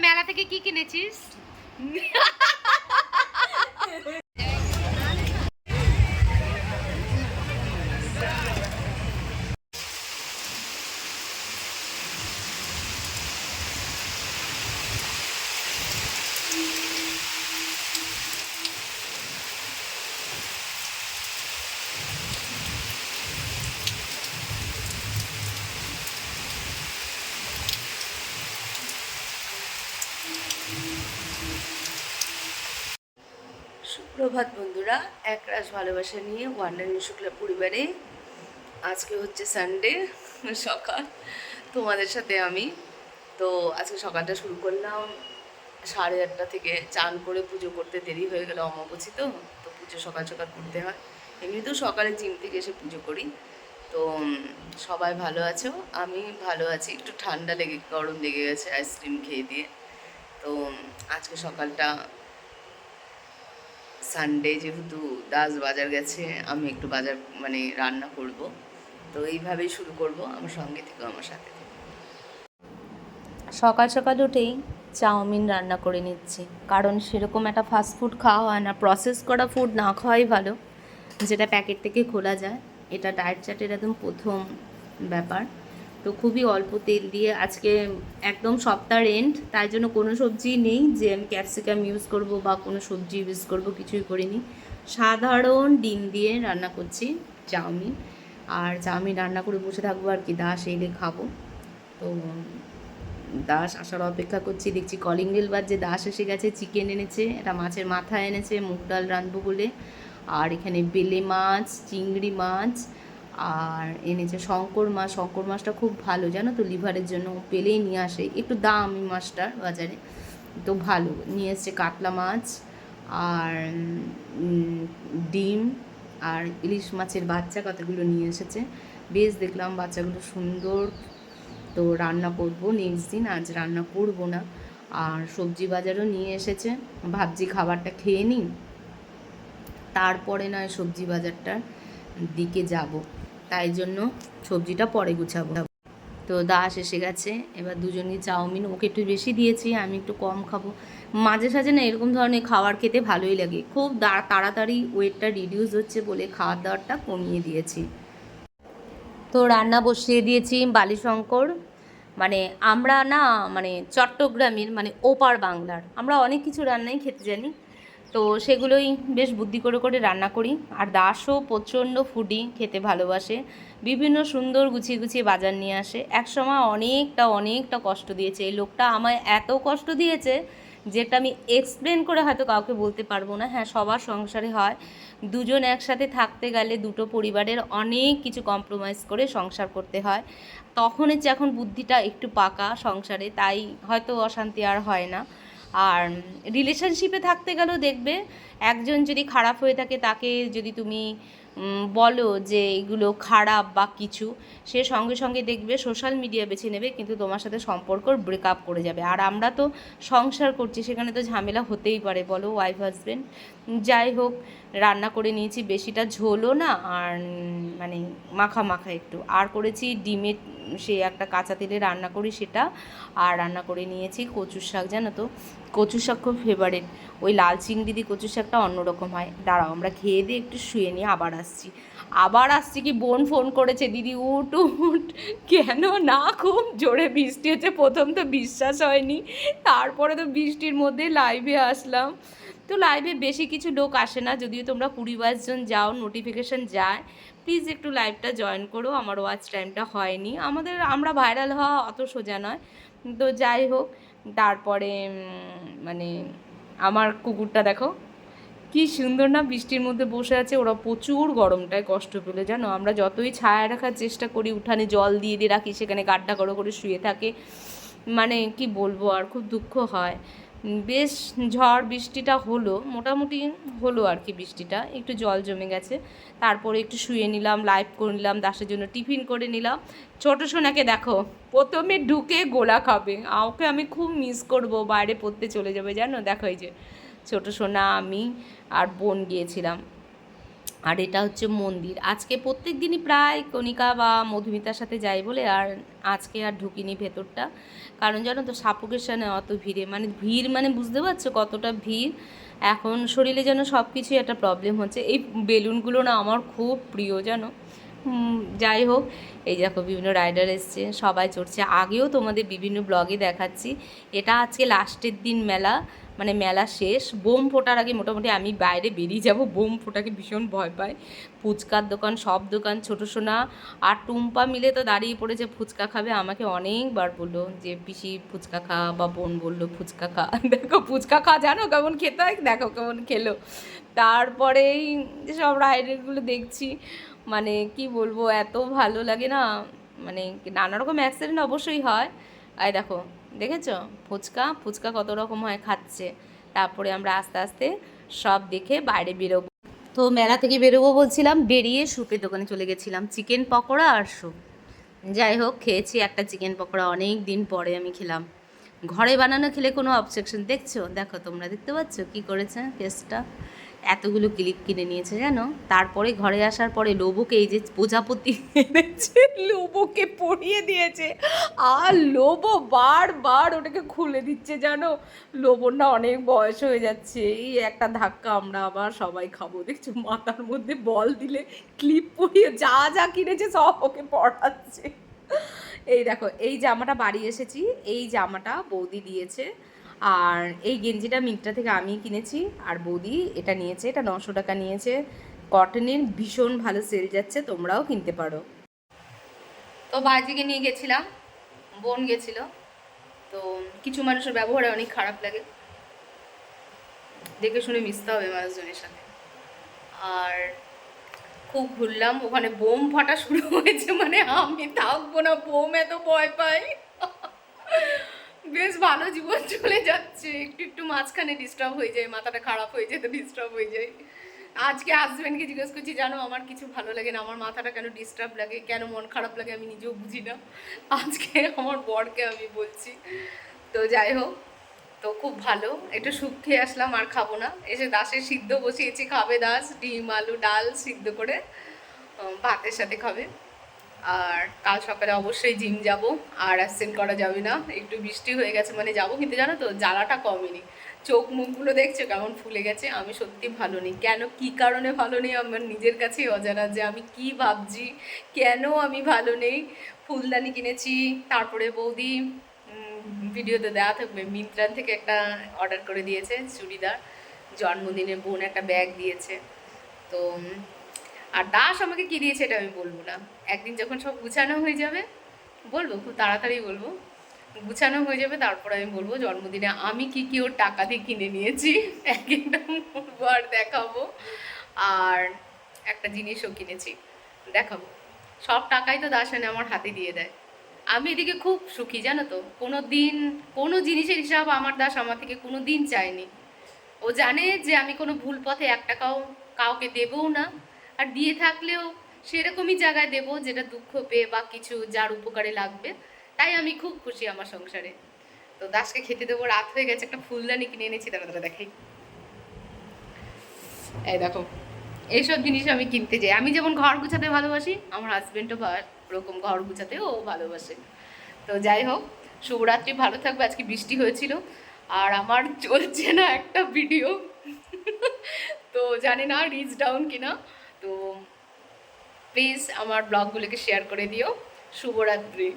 মেলা থেকে কি কিনেছিস? সুপ্রভাত বন্ধুরা, এক রাস ভালোবাসা নিয়ে ওয়ান্ডারিং শুক্লা পরিবারে। আজকে হচ্ছে সানডে সকাল। তোমাদের সাথে আমি। তো আজকে সকালটা শুরু করলাম সাড়ে আটটা থেকে। চান করে পুজো করতে দেরি হয়ে গেল অমাবস্যী, তো তো পুজো সকাল সকাল করতে হয়। এমনিতেও সকালে জিম থেকে এসে পুজো করি। তো সবাই ভালো আছো? আমি ভালো আছি। একটু ঠান্ডা লেগে, গরম লেগে গেছে আইসক্রিম খেয়ে দিয়ে। তো আজকে সকালটা সানডে যেহেতু দাস বাজার গেছে, আমি একটু বাজার মানে রান্না করব। তো এইভাবেই শুরু করব আমার সঙ্গে থেকেও আমার সাথে সকাল সকাল উঠেই চাউমিন রান্না করে নিচ্ছি। কারণ সেরকম একটা ফাস্ট ফুড খাওয়া হয় না প্রসেস করা ফুড না খাওয়াই ভালো। যেটা প্যাকেট থেকে খোলা যায়, এটা ডায়েট চার্টের একদম প্রথম ব্যাপার। তো খুবই অল্প তেল দিয়ে আজকে একদম সপ্তাহ এন্ড তাই জন্য কোনো সবজি নেই, যে আমি ক্যাপসিকাম ইউজ করব বা কোনো সবজি ইউজ করব, কিছুই করিনি। সাধারণ ডিম দিয়ে রান্না করছি, চাউমিন। আর চাউমিন রান্না করে বসে থাকব আর কি, দাস এলে খাব। তো দাস আসার অপেক্ষা করছি, দেখছি কলিং বেল বাজছে, দাস এসে গেছে চিকেন এনেছে এটা মাছের মাথা এনেছে, মুগ ডাল রাঁধবো বলে। আর এখানে বেলে মাছ, চিংড়ি মাছ আর এনেছে শঙ্কর মাছ শঙ্কর মাছটা খুব ভালো, জানো তো? লিভারের জন্য পেলেই নিয়ে আসে। একটু দাম এই মাছটার বাজারে, তো ভালো। নিয়ে এসছে কাতলা মাছ আর ডিম আর ইলিশ মাছের বাচ্চা কতগুলো নিয়ে এসেছে। বেশ দেখলাম বাচ্চাগুলো সুন্দর। তো রান্না করব নেক্সট দিন, আজ রান্না করব না। আর সবজি বাজারও নিয়ে এসেছে। ভাবছি খাবারটা খেয়ে নিই। তারপরে নয় সবজি বাজারটার দিকে যাব। তাই জন্য সবজিটা পরে গুছাবো। তো দাস এসে গেছে, এবার দুজনই চাউমিন, ওকে একটু বেশি দিয়েছি, আমি একটু কম খাব। মাঝে সাঝে না এরকম ধরনের খাবার খেতে ভালোই লাগে। খুব তাড়াতাড়ি ওয়েটটা রিডিউস হচ্ছে বলে খাওয়ার দাওয়ারটা কমিয়ে দিয়েছি। তো রান্না বসিয়ে দিয়েছি বালিশঙ্কর। মানে আমরা না মানে চট্টগ্রামের মানে ওপার বাংলার। আমরা অনেক কিছু রান্নাই খেতে জানি। তো সেগুলোই বেশ বুদ্ধি করে করে রান্না করি। আর দাসও প্রচণ্ড ফুডি খেতে ভালোবাসে। বিভিন্ন সুন্দর গুছিয়ে গুছিয়ে বাজার নিয়ে আসে। একসময় অনেকটা অনেকটা কষ্ট দিয়েছে। এই লোকটা আমায় এত কষ্ট দিয়েছে যেটা আমি এক্সপ্লেন করে হয়তো কাউকে বলতে পারব না। হ্যাঁ সবার সংসারে হয়। দুজন একসাথে থাকতে গেলে দুটো পরিবারের অনেক কিছু কম্প্রোমাইজ করে সংসার করতে হয়। তখন হচ্ছে এখন বুদ্ধিটা একটু পাকা সংসারে, তাই হয়তো অশান্তি আর হয় না। আর রিলেশনশিপে থাকতে গেলেও দেখবে একজন যদি খারাপ হয়ে থাকে তাকে যদি তুমি বলো যে এগুলো খারাপ বা কিছু, সে সঙ্গে সঙ্গে দেখবে সোশ্যাল মিডিয়া বেছে নেবে, কিন্তু তোমার সাথে সম্পর্ক ব্রেকআপ করে যাবে। আর আমরা তো সংসার করছি, সেখানে তো ঝামেলা হতেই পারে, বলো ওয়াইফ হাজব্যান্ড যাই হোক, রান্না করে নিয়েছি, বেশিটা ঝোলও না, আর মানে মাখা মাখা একটু। আর করেছি ডিমের, সে একটা কাঁচা তেলে রান্না করি সেটা, আর রান্না করে নিয়েছি কচুর শাক, জানো তো? কচুর শাক খুব ফেভারেট ওই লাল চিংড়ি দিয়ে কচুর শাকটা অন্যরকম হয়। দাঁড়াও, আমরা খেয়ে দিয়ে একটু শুয়ে নিয়ে আবার আসছি। আবার আসছি কি বোন ফোন করেছে, দিদি, উঠ উঠ। কেন? না, খুব জোরে বৃষ্টি হচ্ছে। প্রথম তো বিশ্বাস হয়নি। তারপরে তো বৃষ্টির মধ্যে লাইভে আসলাম। তো লাইভে বেশি কিছু লোক আসে না। যদিও তোমরা কুড়ি বাইশ জন যাও নোটিফিকেশান যায়। প্লিজ একটু লাইভটা জয়েন করো। আমার ওয়াচ টাইমটা হয়নি। আমাদের, আমরা ভাইরাল হওয়া অত সোজা নয়। তো যাই হোক, তারপরে মানে আমার কুকুরটা দেখো। কি সুন্দর না বৃষ্টির মধ্যে বসে আছে, ওরা প্রচুর গরমটায় কষ্ট পেলে, জানো? আমরা যতই ছায়া রাখার চেষ্টা করি, উঠানে জল দিয়ে দিয়ে রাখি, সেখানে গাড্ডা করো করে শুয়ে থাকে। মানে কি বলব, আর খুব দুঃখ হয়। বেশ ঝড় বৃষ্টিটা হলো, মোটামুটি হলো আর কি বৃষ্টিটা। একটু জল জমে গেছে। তারপরে একটু শুয়ে নিলাম লাইভ করে নিলাম, দাসের জন্য টিফিন করে নিলাম। ছোটো সোনাকে দেখো, প্রথমে ঢুকে গোলা খাবে। ওকে আমি খুব মিস করব, বাইরে পড়তে চলে যাবে, জানো? দেখো এই যে, ছোটো সোনা, আমি আর বোন গিয়েছিলাম। আর এটা হচ্ছে মন্দির। আজকে প্রত্যেক দিনই প্রায় কণিকা বা মধুমিতার সাথে যাই বলে, আর আজকে আর ঢুকিনি ভেতরটা। কারণ জানো তো, সাপোকেশনে অত ভিড়ে মানে ভিড় মানে বুঝতে পারছ কতটা ভিড়? এখন শরীরে যেন সব কিছুই একটা প্রবলেম হচ্ছে। এই বেলুনগুলো না আমার খুব প্রিয় জানো। যাই হোক, এই দেখো বিভিন্ন রাইডার এসছে, সবাই চড়ছে। আগেও তোমাদের বিভিন্ন ব্লগে দেখাচ্ছি। এটা আজকে লাস্টের দিন মেলা। মানে মেলা শেষ। বোম ফোটার আগে মোটামুটি আমি বাইরে বেরিয়ে যাব। বোম ফোটাকে ভীষণ ভয় পাই ফুচকার দোকান, সব দোকান, ছোটো সোনা আর টুম্পা মিলে তো দাঁড়িয়ে পড়েছে। ফুচকা খাবে। আমাকে অনেকবার বলল যে, পিসি, ফুচকা খা বা বোন বলল, ফুচকা খা। দেখো, ফুচকা খা, জানো কেমন খেতে হয়? দেখো কেমন খেলো। তারপরেই সব রাইডারগুলো দেখছি। মানে কি বলব, এত ভালো লাগে না। মানে নানা রকম অ্যাক্সিডেন্ট অবশ্যই হয়। আর দেখো দেখেছ? ফুচকা ফুচকা কত রকম হয় খাচ্ছে। তারপরে আমরা আস্তে আস্তে সব দেখে বাইরে বেরোবো। তো মেলা থেকে বেরোবো বলছিলাম, বেরিয়ে স্যুপের দোকানে চলে গেছিলাম, চিকেন পকোড়া আর স্যুপ। যাই হোক, খেয়েছি একটা চিকেন পকোড়া অনেক দিন পরে আমি খেলাম। ঘরে বানানো খেলে কোনো অবজেকশন দেখছ? দেখো, তোমরা দেখতে পাচ্ছ কি করেছে কেসটা? এতগুলো ক্লিপ কিনে নিয়েছে জানো? তারপরে ঘরে আসার পরে লোবোকে এই যে প্রজাপতি এনেছে, লোবোকে পরিয়ে দিয়েছে। আর লোবো বারবার ওটাকে খুলে দিচ্ছে জানো? লোবোর না অনেক বয়স হয়ে যাচ্ছে। এই একটা ধাক্কা আমরা আবার সবাই খাব। দেখছ, মাথার মধ্যে বল দিলে ক্লিপ পরিয়ে যা যা কিনেছে সব ওকে পড়াচ্ছে। এই দেখো, এই জামাটা বাড়ি এসেছি। এই জামাটা বৌদি দিয়েছে। আর এই গেঞ্জিটা মিন্ত্রা থেকে আমি কিনেছি। আর বৌদি এটা নিয়েছে, এটা নশো টাকা নিয়েছে। কটনের ভীষণ ভালো সেল যাচ্ছে, তোমরাও কিনতে পারো। তো বাজিকে নিয়ে গেছিলাম, বোন গেছিল। তো কিছু মানুষের ব্যবহারে অনেক খারাপ লাগে। দেখে শুনে মিশতে হবে মানুষজনের সাথে। আর খুব ঘুরলাম, ওখানে বোম ফাটা শুরু হয়েছে। মানে আমি থাকব না, বোম এত ভয় পাই। বেশ ভালো জীবন চলে যাচ্ছে। একটু একটু মাঝখানে ডিস্টার্ব হয়ে যায়, মাথাটা খারাপ হয়ে যায়, তো ডিস্টার্ব হয়ে যায়। আজকে হাজব্যান্ডকে জিজ্ঞেস করছি, জানো, আমার কিছু ভালো লাগে না, আমার মাথাটা কেন ডিস্টার্ব লাগে, কেন মন খারাপ লাগে আমি নিজেও বুঝি না? আজকে আমার বরকে আমি বলছি, তো যাই হোক, তো খুব ভালো, একটু স্যুপ খেয়ে আসলাম, আর খাব না। এসে দাসের সিদ্ধ বসিয়েছি, খাবে দাস, ডিম, আলু, ডাল সিদ্ধ করে ভাতের সাথে খাবে। আর কাল সকালে অবশ্যই জিম যাব, আর অ্যাবসেন্ট করা যাবে না। একটু বৃষ্টি হয়ে গেছে মানে যাব কিন্তু জানো তো, জ্বালাটা কমেনি। চোখ মুখগুলো দেখছ কেমন ফুলে গেছে? আমি সত্যি ভালো নেই। কেন, কি কারণে ভালো নেই? আমার নিজের কাছেই অজানা যে আমি কি ভাবছি, কেন আমি ভালো নেই? ফুলদানি কিনেছি, তারপরে বৌদি ভিডিওতে দেওয়া থাকবে। মিন্ত্রা থেকে একটা অর্ডার করে দিয়েছে, চুড়িদার। জন্মদিনে বোন একটা ব্যাগ দিয়েছে। তো আর দাস আমাকে কি দিয়েছে এটা আমি বলব না। একদিন যখন সব গুছানো হয়ে যাবে, বলব, খুব তাড়াতাড়ি বলব, গুছানো হয়ে যাবে, তারপর আমি বলব জন্মদিনে আমি কি কি ওর টাকা দিয়ে কিনে নিয়েছি এক একটা বলব আর দেখাবো। আর একটা জিনিসও কিনেছি, দেখাবো। সব টাকাই তো দাস এনে আমার হাতে দিয়ে দেয়। আমি এদিকে খুব সুখী, জানো তো? কোনো দিন, কোনো জিনিসের হিসাব আমার দাস আমার থেকে কোনো দিন চায়নি। ও জানে যে আমি কোনো ভুল পথে এক টাকাও কাউকে দেবও না। আর দিয়ে থাকলেও সেরকমই জায়গায় দেবো যেটা দুঃখ পেয়ে বা কিছু যার উপকারে লাগবে। তাই আমি খুব খুশি আমার সংসারে। তো দাসকে খেতে দেবো, রাত হয়ে গেছে, একটা ফুলদানি কিনে এনেছি তারা তারা দেখাই। এই দেখো, এইসব জিনিস আমি কিনতে যাই। আমি যেমন ঘর গুছাতে ভালোবাসি, আমার হাজবেন্ডও ওরকম ঘর গুছাতেও ও ভালোবাসে। তো যাই হোক, শুভরাত্রি, ভালো থাকবে, আজকে বৃষ্টি হয়েছিল। আর আমার চলছে না একটা ভিডিও তো জানি না রিচ ডাউন কিনা। তো প্লিজ আমার ব্লগগুলোকে শেয়ার করে দিও। শুভরাত্রি।